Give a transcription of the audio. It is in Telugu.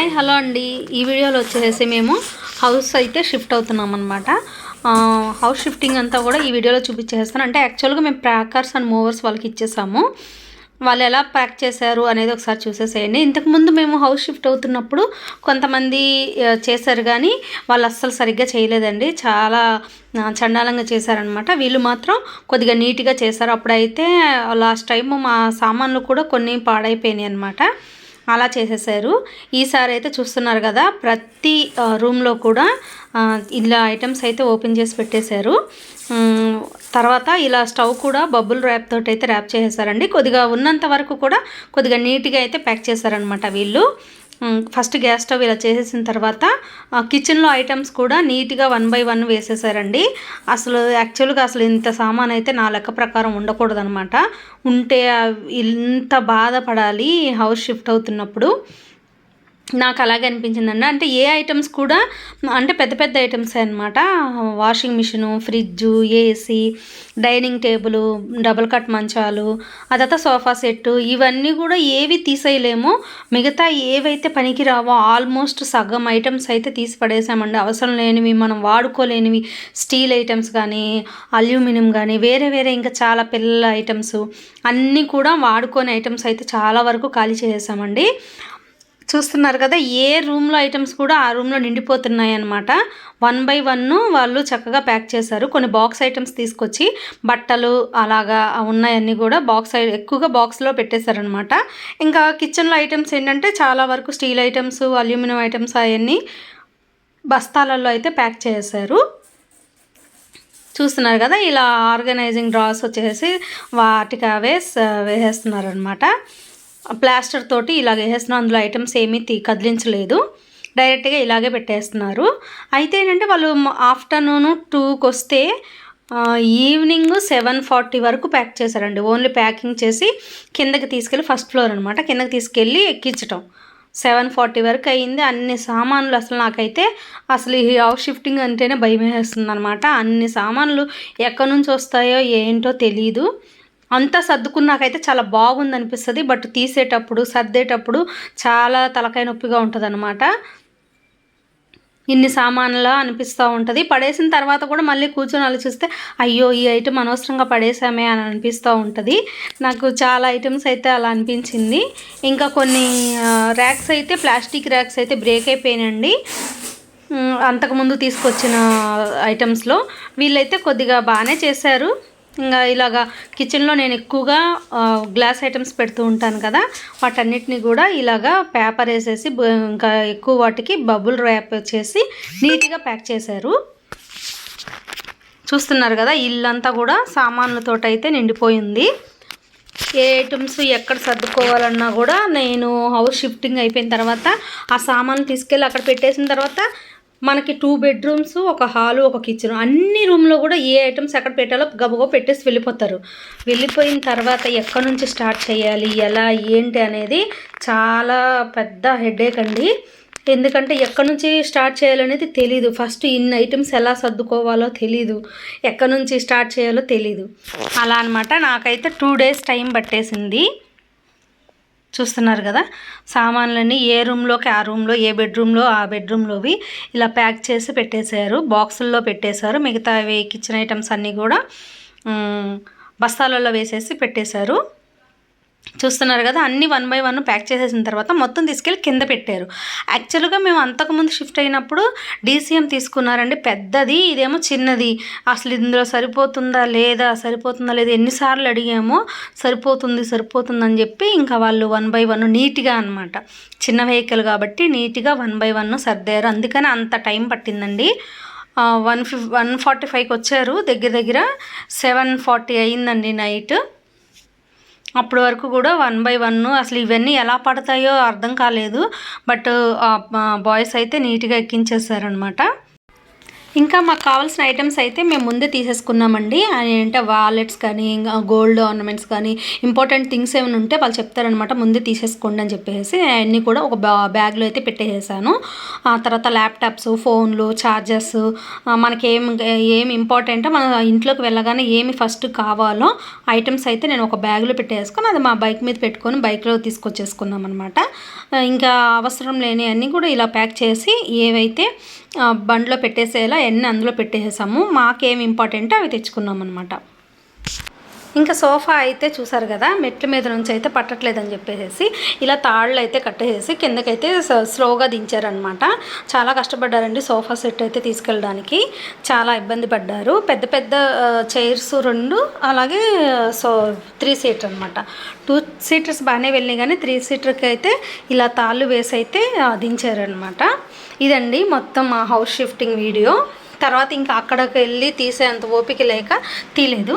హాయ్ హలో అండి. ఈ వీడియోలో వచ్చేసి మేము హౌస్ అయితే షిఫ్ట్ అవుతున్నాం అనమాట హౌస్ షిఫ్టింగ్ అంతా కూడా ఈ వీడియోలో చూపించేస్తాను. అంటే యాక్చువల్గా మేము ప్యాకర్స్ అండ్ మూవర్స్ వాళ్ళకి ఇచ్చేసాము. వాళ్ళు ఎలా ప్యాక్ చేశారు అనేది ఒకసారి చూసేసేయండి. ఇంతకుముందు మేము హౌస్ షిఫ్ట్ అవుతున్నప్పుడు కొంతమంది చేశారు కానీ వాళ్ళు అస్సలు సరిగ్గా చేయలేదండి. చాలా చండాలంగా చేశారనమాట వీళ్ళు మాత్రం కొద్దిగా నీట్గా చేశారు. అప్పుడైతే లాస్ట్ టైం మా సామాన్లు కూడా కొన్ని పాడైపోయినాయి అనమాట అలా చేసేసారు. ఈసారి అయితే చూస్తున్నారు కదా ప్రతి రూమ్లో కూడా ఇలా ఐటమ్స్ అయితే ఓపెన్ చేసి పెట్టేశారు. తర్వాత ఇలా స్టవ్ కూడా బబుల్ ర్యాప్ తోటి అయితే ర్యాప్ చేసేసారండి. కొద్దిగా ఉన్నంత వరకు కూడా కొద్దిగా నీట్గా అయితే ప్యాక్ చేశారనమాట వీళ్ళు. ఫస్ట్ గ్యాస్ స్టవ్ ఇలా చేసేసిన తర్వాత కిచెన్లో ఐటమ్స్ కూడా నీట్గా వన్ బై వన్ వేసేసారండి. అసలు యాక్చువల్గా అసలు ఇంత సామాన్ అయితే నా లెక్క ప్రకారం ఉండకూడదనమాట ఉంటే ఇంత బాధపడాలి హౌస్ షిఫ్ట్ అవుతున్నప్పుడు. నాకు అలాగే అనిపించిందండి అంటే ఏ ఐటమ్స్ కూడా అంటే పెద్ద పెద్ద ఐటమ్స్ అనమాట washing machine fridge AC dining table double cot మంచాలు అదంతా సోఫా సెట్ ఇవన్నీ కూడా ఏవి తీసేయలేము. మిగతా ఏవైతే పనికి రావో ఆల్మోస్ట్ సగం ఐటమ్స్ అయితే తీసి పడేసామండి. అవసరం లేనివి మనం వాడుకోలేనివి స్టీల్ ఐటమ్స్ కానీ అల్యూమినియం కానీ వేరే వేరే ఇంకా చాలా పిల్లల ఐటమ్స్ అన్నీ కూడా వాడుకోని ఐటమ్స్ అయితే చాలా వరకు ఖాళీ చేసేసామండి. చూస్తున్నారు కదా ఏ రూమ్లో ఐటమ్స్ కూడా ఆ రూమ్లో నిండిపోతున్నాయి అనమాట వన్ బై వన్ వాళ్ళు చక్కగా ప్యాక్ చేశారు. కొన్ని బాక్స్ ఐటమ్స్ తీసుకొచ్చి బట్టలు అలాగా ఉన్నాయన్నీ కూడా బాక్స్ ఎక్కువగా బాక్స్లో పెట్టేశారనమాట ఇంకా కిచెన్లో ఐటమ్స్ ఏంటంటే చాలా వరకు స్టీల్ ఐటమ్స్ అల్యూమినియం ఐటమ్స్ అవన్నీ బస్తాలలో అయితే ప్యాక్ చేశారు చూస్తున్నారు కదా ఇలా ఆర్గనైజింగ్ డ్రాస్ వచ్చేసి వాటికి అవే వేసేస్తున్నారనమాట ప్లాస్టర్ తోటి ఇలాగ వేసేస్తున్నాం. అందులో ఐటమ్స్ ఏమీ తీ కదిలించలేదు. డైరెక్ట్గా ఇలాగే పెట్టేస్తున్నారు. అయితే ఏంటంటే వాళ్ళు ఆఫ్టర్నూన్ టూకి వస్తే ఈవినింగ్ సెవెన్ ఫార్టీ వరకు ప్యాక్ చేశారండి. ఓన్లీ ప్యాకింగ్ చేసి కిందకి తీసుకెళ్ళి ఫస్ట్ ఫ్లోర్ అనమాట కిందకి తీసుకెళ్ళి ఎక్కించటం. సెవెన్ ఫార్టీ వరకు అయింది. అన్ని సామాన్లు అసలు నాకైతే అసలు ఈ హౌస్ షిఫ్టింగ్ అంటేనే భయం వేస్తుంది అనమాట అన్ని సామాన్లు ఎక్కడి నుంచి వస్తాయో ఏంటో తెలియదు అంతా సర్దుకున్నాకైతే చాలా బాగుంది అనిపిస్తుంది బట్ తీసేటప్పుడు సర్దేటప్పుడు చాలా తలకాయ నొప్పిగా ఉంటుంది ఇన్ని సామాన్లా అనిపిస్తూ ఉంటుంది. పడేసిన తర్వాత కూడా మళ్ళీ కూర్చొని ఆలోచిస్తే అయ్యో ఈ ఐటమ్ అనవసరంగా పడేసామే అని అనిపిస్తూ ఉంటుంది. నాకు చాలా ఐటమ్స్ అయితే అలా అనిపించింది. ఇంకా కొన్ని ర్యాక్స్ అయితే ప్లాస్టిక్ ర్యాక్స్ అయితే బ్రేక్ అయిపోయినండి అంతకుముందు తీసుకొచ్చిన ఐటమ్స్లో వీళ్ళైతే కొద్దిగా బాగానే చేశారు. ఇంకా ఇలాగా కిచెన్లో నేను ఎక్కువగా గ్లాస్ ఐటమ్స్ పెడుతూ ఉంటాను కదా వాటన్నిటిని కూడా ఇలాగా పేపర్ వేసేసి ఇంకా ఎక్కువ వాటికి బబుల్ ర్యాప్ చేసి నీట్గా ప్యాక్ చేశారు. చూస్తున్నారు కదా ఇల్లంతా కూడా సామాన్లతో అయితే నిండిపోయింది. ఏ ఐటమ్స్ ఎక్కడ సర్దుకోవాలన్నా కూడా నేను హౌస్ షిఫ్టింగ్ అయిపోయిన తర్వాత ఆ సామాన్ తీసుకెళ్ళి అక్కడ పెట్టేసిన తర్వాత మనకి టూ బెడ్రూమ్స్ ఒక హాలు ఒక కిచెన్ అన్ని రూమ్లో కూడా ఏ ఐటమ్స్ ఎక్కడ పెట్టాలో గబగబ పెట్టేసి వెళ్ళిపోతారు. వెళ్ళిపోయిన తర్వాత ఎక్కడి నుంచి స్టార్ట్ చేయాలి ఎలా ఏంటి అనేది చాలా పెద్ద హెడేక్ అండి. ఎందుకంటే ఎక్కడి నుంచి స్టార్ట్ చేయాలనేది తెలీదు. ఫస్ట్ ఇన్ని ఐటమ్స్ ఎలా సర్దుకోవాలో తెలీదు. ఎక్కడి నుంచి స్టార్ట్ చేయాలో తెలీదు. అలా అనమాట నాకైతే టూ డేస్ టైం పట్టేసింది. చూస్తున్నారు కదా? సామాన్లన్నీ ఏ రూమ్లోకి ఆ రూమ్లో ఏ బెడ్రూమ్లో ఆ బెడ్రూమ్లోవి ఇలా ప్యాక్ చేసి పెట్టేశారు. బాక్సుల్లో పెట్టేశారు. మిగతావి కిచెన్ ఐటమ్స్ అన్నీ కూడా బస్తాలలో వేసేసి పెట్టేశారు. చూస్తున్నారు కదా అన్ని వన్ బై వన్ ప్యాక్ చేసేసిన తర్వాత మొత్తం తీసుకెళ్ళి కింద పెట్టారు. యాక్చువల్గా మేము అంతకుముందు షిఫ్ట్ అయినప్పుడు డీసీఎం తీసుకున్నారండి. పెద్దది ఇదేమో చిన్నది. అసలు ఇందులో సరిపోతుందా లేదా సరిపోతుందా లేదా ఎన్నిసార్లు అడిగామో సరిపోతుంది సరిపోతుంది అని చెప్పి ఇంకా వాళ్ళు వన్ బై వన్ నీట్గా అనమాట చిన్న వెహికల్ కాబట్టి నీట్గా వన్ బై వన్ సర్దారు. అందుకని అంత టైం పట్టిందండి. వన్ ఫిఫ్ వన్ ఫార్టీ ఫైవ్కి వచ్చారు. దగ్గర దగ్గర సెవెన్ ఫార్టీ అయిందండి నైట్ అప్పటి వరకు కూడా వన్ బై వన్ అసలు ఇవన్నీ ఎలా పడతాయో అర్థం కాలేదు. బట్ బాయ్స్ అయితే నీట్గా ఎక్కించేసారనమాట ఇంకా మాకు కావాల్సిన ఐటమ్స్ అయితే మేము ముందే తీసేసుకున్నామండి. అంటే వాలెట్స్ కానీ ఇంకా గోల్డ్ ఆర్నమెంట్స్ కానీ ఇంపార్టెంట్ థింగ్స్ ఏమైనా ఉంటే వాళ్ళు చెప్తారనమాట ముందే తీసేసుకోండి అని చెప్పేసి అన్నీ కూడా ఒక బ్యా బ్యాగ్లో అయితే పెట్టేసాను ఆ తర్వాత ల్యాప్టాప్స్ ఫోన్లు ఛార్జర్స్ మనకి ఏం ఏం ఇంపార్టెంట్ మన ఇంట్లోకి వెళ్ళగానే ఏమి ఫస్ట్ కావాలో ఐటమ్స్ అయితే నేను ఒక బ్యాగ్లో పెట్టేసుకొని అది మా బైక్ మీద పెట్టుకొని బైక్లో తీసుకొచ్చేసుకున్నాం అనమాట ఇంకా అవసరం లేని అన్నీ కూడా ఇలా ప్యాక్ చేసి ఏవైతే బండ్లో పెట్టేసేలా ఎన్ని అందులో పెట్టేసాము మాకేం ఇంపార్టెంట్ అవి తెచ్చుకున్నాం అనమాట ఇంకా సోఫా అయితే చూసారు కదా మెట్ల మీద నుంచి అయితే పట్టట్లేదని చెప్పేసి ఇలా తాళ్ళు అయితే కట్టేసి కిందకైతే స్లోగా దించారనమాట చాలా కష్టపడ్డారండి సోఫా సెట్ అయితే తీసుకెళ్ళడానికి. చాలా ఇబ్బంది పడ్డారు. పెద్ద పెద్ద చైర్స్ రెండు అలాగే సో త్రీ సీటర్ అనమాట టూ సీటర్స్ బాగానే వెళ్ళినాయి కానీ త్రీ సీటర్కి అయితే ఇలా తాళ్ళు వేసి అయితే దించారనమాట ఇదండి మొత్తం మా హౌస్ షిఫ్టింగ్ వీడియో. తర్వాత ఇంకా అక్కడికి వెళ్ళి తీసేంత ఓపిక లేక తీయలేదు